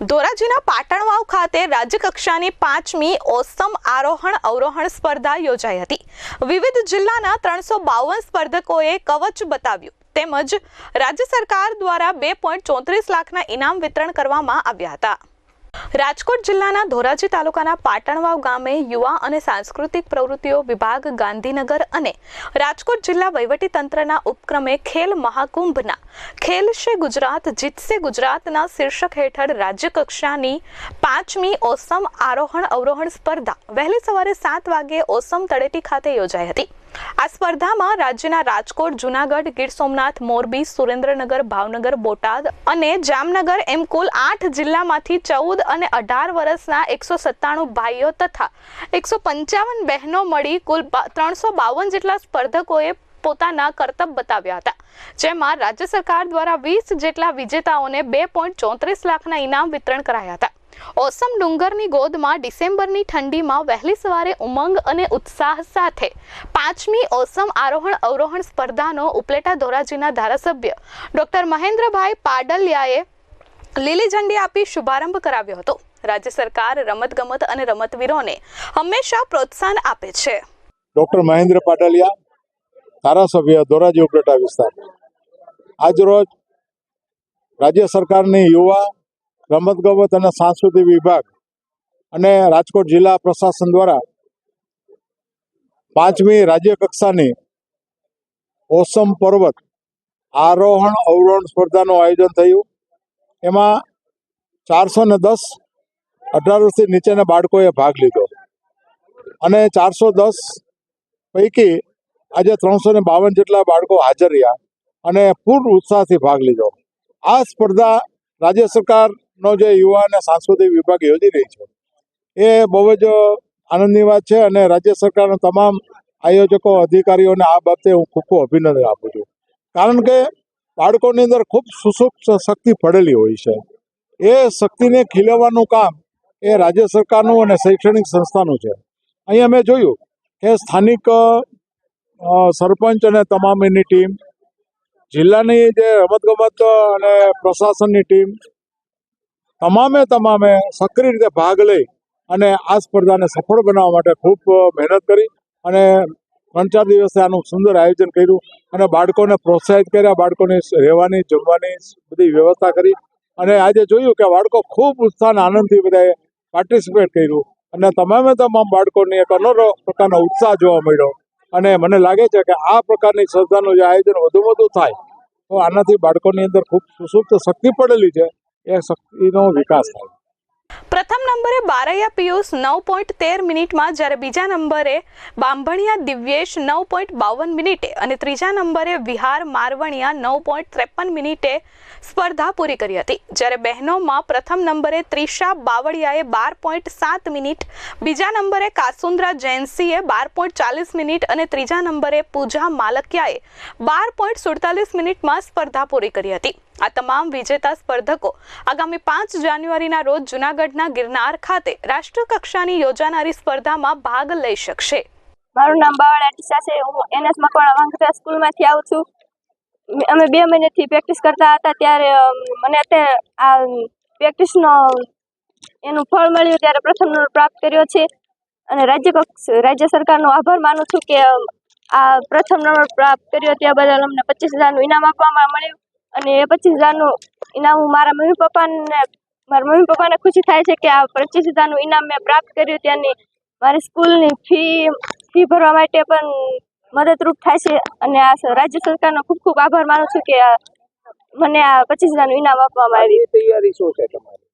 ધોરાજીના પાટણવાવ ખાતે રાજ્યકક્ષાની પાંચમી ઓસમ આરોહણ અવરોહણ સ્પર્ધા યોજાઈ હતી. વિવિધ જિલ્લાના ત્રણસો બાવન સ્પર્ધકોએ કવચ બતાવ્યું તેમજ રાજ્ય સરકાર દ્વારા બે પોઈન્ટ ચોત્રીસ લાખના ઇનામ વિતરણ કરવામાં આવ્યા હતા. રાજકોટ જિલ્લાના ધોરાજી તાલુકાના પાટણવાવ ગામે યુવા અને સાંસ્કૃતિક પ્રવૃત્તિઓ વિભાગ, ગાંધીનગર અને રાજકોટ જિલ્લા વહીવટીતંત્રના ઉપક્રમે ખેલ મહાકુંભના ખેલશે ગુજરાત જીતશે ગુજરાતના શીર્ષક હેઠળ રાજ્યકક્ષાની પાંચમી ઓસમ આરોહણ અવરોહણ સ્પર્ધા વહેલી સવારે સાત વાગે ઓસમ તળેટી ખાતે યોજાઈ હતી. આ સ્પર્ધામાં રાજ્યના રાજકોટ, જુનાગઢ, ગીર સોમનાથ, મોરબી, સુરેન્દ્રનગર, ભાવનગર, બોટાદ અને જામનગર એમ કુલ આઠ જિલ્લામાંથી ચૌદ અને અઢાર વર્ષના એકસો સત્તાણું ભાઈઓ તથા એકસો પંચાવન બહેનો મળી કુલ ત્રણસો બાવન જેટલા સ્પર્ધકોએ પોતાના કરતબ બતાવ્યા હતા. જેમાં રાજ્ય સરકાર દ્વારા વીસ જેટલા વિજેતાઓને બે પોઈન્ટ ચોત્રીસ લાખના ઇનામ વિતરણ કરાયા હતા. ઓસમ ડુંગરની ગોદમાં ડિસેમ્બરની ઠંડીમાં વહેલી સવારે ઉમંગ અને ઉત્સાહ સાથે પાંચમી ઓસમ આરોહણ અવરોહણ સ્પર્ધાનો ઉપલેટા ધોરાજીના ધારાસભ્ય ડોક્ટર મહેન્દ્રભાઈ પાડલિયાએ લીલી ઝંડી આપી શુભારંભ કરાવ્યો હતો. રાજ્ય સરકાર રમતગમત અને રમતવીરોને હંમેશા પ્રોત્સાહન આપે છે. ડોક્ટર મહેન્દ્ર પાડલિયા, ધારાસભ્ય ધોરાજી ઉપલેટા વિસ્તાર આજરોજ રાજ્ય સરકારની યુવા રમતગમત અને સાંસ્કૃતિક વિભાગ અને રાજકોટ જિલ્લા પ્રશાસન દ્વારા પાંચમી રાજ્ય કક્ષાની ઓસમ પર્વત આરોહણ અવરોહણ સ્પર્ધાનું આયોજન થયું. એમાં ચારસો ને દસ અઢાર વર્ષથી નીચેના બાળકોએ ભાગ લીધો અને ચારસો દસ પૈકી આજે ત્રણસો ને બાવન જેટલા બાળકો હાજર રહ્યા અને પૂર્ણ ઉત્સાહથી ભાગ લીધો. આ સ્પર્ધા રાજ્ય સરકારનો જે યુવા અને સાંસ્કૃતિક વિભાગ યોજી રહી છે. એ બહુ જ આનંદની વાત છે અને રાજ્ય સરકારના તમામ આયોજકો, અધિકારીઓને આ બાબતે હું ખૂબ ખૂબ અભિનંદન આપું છું. કારણ કે બાળકોની અંદર ખૂબ સુસુપ્ત શક્તિ પડેલી હોય છે. એ શક્તિને ખીલવવાનું કામ એ રાજ્ય સરકારનું અને શૈક્ષણિક સંસ્થાનું છે. અહીંયા મેં જોયું કે સ્થાનિક સરપંચ અને તમામ એની ટીમ, જિલ્લાની જે રમતગમત અને પ્રશાસનની ટીમ તમામે તમામે સક્રિય રીતે ભાગ લઈ અને આ સ્પર્ધાને સફળ બનાવવા માટે ખૂબ મહેનત કરી અને ત્રણ ચાર દિવસે આનું સુંદર આયોજન કર્યું અને બાળકોને પ્રોત્સાહિત કર્યા, બાળકોને રહેવાની, જમવાની બધી વ્યવસ્થા કરી અને આજે જોયું કે બાળકો ખૂબ ઉત્સાહ અને આનંદથી બધાએ પાર્ટિસિપેટ કર્યું અને તમામે તમામ બાળકોની એક અનોરો પ્રકારનો ઉત્સાહ જોવા મળ્યો અને મને લાગે છે કે આ પ્રકારની સ્પર્ધાનું જે આયોજન વધુ વધુ થાય તો આનાથી બાળકોની અંદર ખૂબ સુસુપ્ત શક્તિ પડેલી છે એ શક્તિનો વિકાસ થાય. પ્રથમ નંબરે બારૈયા પિયુષ નવ પોઈન્ટ તેર મિનિટમાં, જ્યારે બીજા નંબરે બાંભણિયા દિવ્યેશ નવ પોઈન્ટ બાવન મિનિટે અને ત્રીજા નંબરે વિહાર મારવણિયા નવ પોઈન્ટ ત્રેપન મિનિટે સ્પર્ધા પૂરી કરી હતી. જ્યારે બહેનોમાં પ્રથમ નંબરે ત્રિષા બાવળિયાએ બાર પોઈન્ટ સાત મિનિટ, બીજા નંબરે કાસુંદ્રા જૈનસીએ બાર પોઈન્ટ ચાલીસ મિનિટ અને ત્રીજા નંબરે પૂજા માલકિયાએ બાર પોઈન્ટ સુડતાલીસ મિનિટમાં સ્પર્ધા પૂરી કરી હતી. આ તમામ વિજેતા સ્પર્ધકો આગામી પાંચ જાન્યુઆરીના રોજ જૂનાગઢના ગિરનાર ખાતે રાષ્ટ્રકક્ષાની યોજાનારી સ્પર્ધામાં ભાગ લઈ શકશે. મારું નામ બાવળા ટીસા છે. હું એનએસ મકવાણા વાંગરા સ્કૂલમાંથી આવું છું. અમે બે મહિનાથી પ્રેક્ટિસ કરતા હતા ત્યારે મને અત્યારે આ પ્રેક્ટિસનો, એનું ફળ મળ્યું ત્યારે પ્રથમ પ્રાપ્ત કર્યો છે. અને રાજ્ય રાજ્ય સરકારનો આભાર માનું છું કે આ પ્રથમ નંબર પ્રાપ્ત કર્યો. ત્યાં બદલ અમને પચીસ હજારનું ઇનામ આપવામાં મળ્યું. અને એ પચીસ હજારનું ઇનામ હું મારા મમ્મી પપ્પાને મારા મમ્મી પપ્પાને ખુશી થાય છે કે આ પચીસ હજારનું ઇનામ મેં પ્રાપ્ત કર્યું ત્યાંની મારી સ્કૂલની ફી ફી ભરવા માટે પણ મદદરૂપ થાય છે. અને આ રાજ્ય સરકારનો ખૂબ ખૂબ આભાર માનું છું કે આ મને આ પચીસ હજારનું ઇનામ આપવામાં આવ્યું. તૈયારી શું છે તમારી?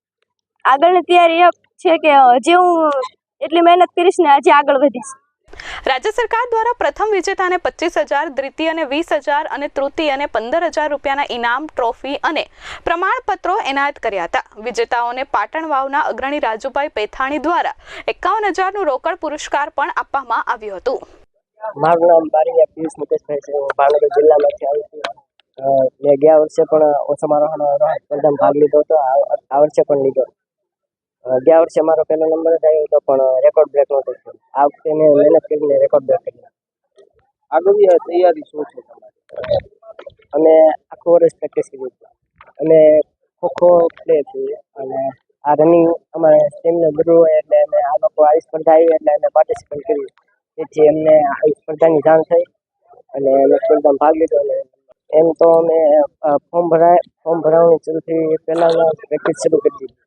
આગળની તૈયારી એ છે કે હજી હું એટલી મહેનત કરીશ ને હજી આગળ વધીશ. રાજ્ય સરકાર દ્વારા પ્રથમ વિજેતાને પચીસ હજાર દ્વિતીયને વીસ હજાર અને તૃતીયને પંદર હજાર રૂપિયાના ઇનામ, ટ્રોફી અને પ્રમાણપત્રો એનાયત કર્યા હતા. વિજેતાઓને પાટણ વાવના અગ્રણી રાજુભાઈ પેથાણી દ્વારા એકાવન હજારનું રોકડ પુરસ્કાર પણ આપવામાં આવ્યું હતું. મારું નામ બારીયા પિયુષ મુકેશભાઈ છે. હું ભાવનગર જિલ્લામાંથી આવું છું. મેં ગયા વર્ષે પણ ઓછા આરોહણ સ્પર્ધામાં ભાગ લીધો હતો. આ વર્ષે પણ લીધો. ગયા વર્ષે મારો પહેલો નંબર જ આવ્યો હતો પણ રેકોર્ડ બ્રેક નહોતો થયો. આ વખતે મેં મહેનત કરીને રેકોર્ડ બ્રેક કર્યો. આગળની તૈયારી શું છે અમે આખું વર્ષ પ્રેક્ટિસ કરી હતી અમે ખોખો પ્લે થયું અને આ રનિંગ અમારે સ્ટેમિના ગુરુ હોય એટલે અમે આ લોકો આવી સ્પર્ધા આવી એટલે અમે પાર્ટિસિપેટ કર્યું. તેથી અમને આવી સ્પર્ધાની જાણ થઈ અને અમે સ્પર્ધામાં ભાગ લીધો અને એમ તો અમે ફોર્મ ભરાય ફોર્મ ભરાવવાની શરૂથી પહેલાં પ્રેક્ટિસ શરૂ કરી દીધી.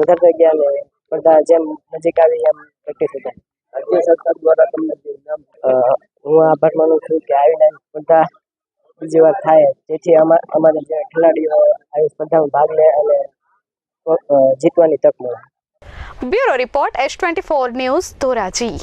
વધારતા ગયા અને સ્પર્ધા જેમ નજીક આવી એમ પ્રેક્ટિસ હતા. રાજ્ય સરકાર દ્વારા તમને હું આભાર માનું છું કે આવીને બધા સ્પર્ધા બીજી વાર થાય. જેથી અમા અમારે જે ખેલાડીઓ આવી સ્પર્ધામાં ભાગ લે અને જીતવાની તક મળે. Bureau report S twenty four news Dhoraji.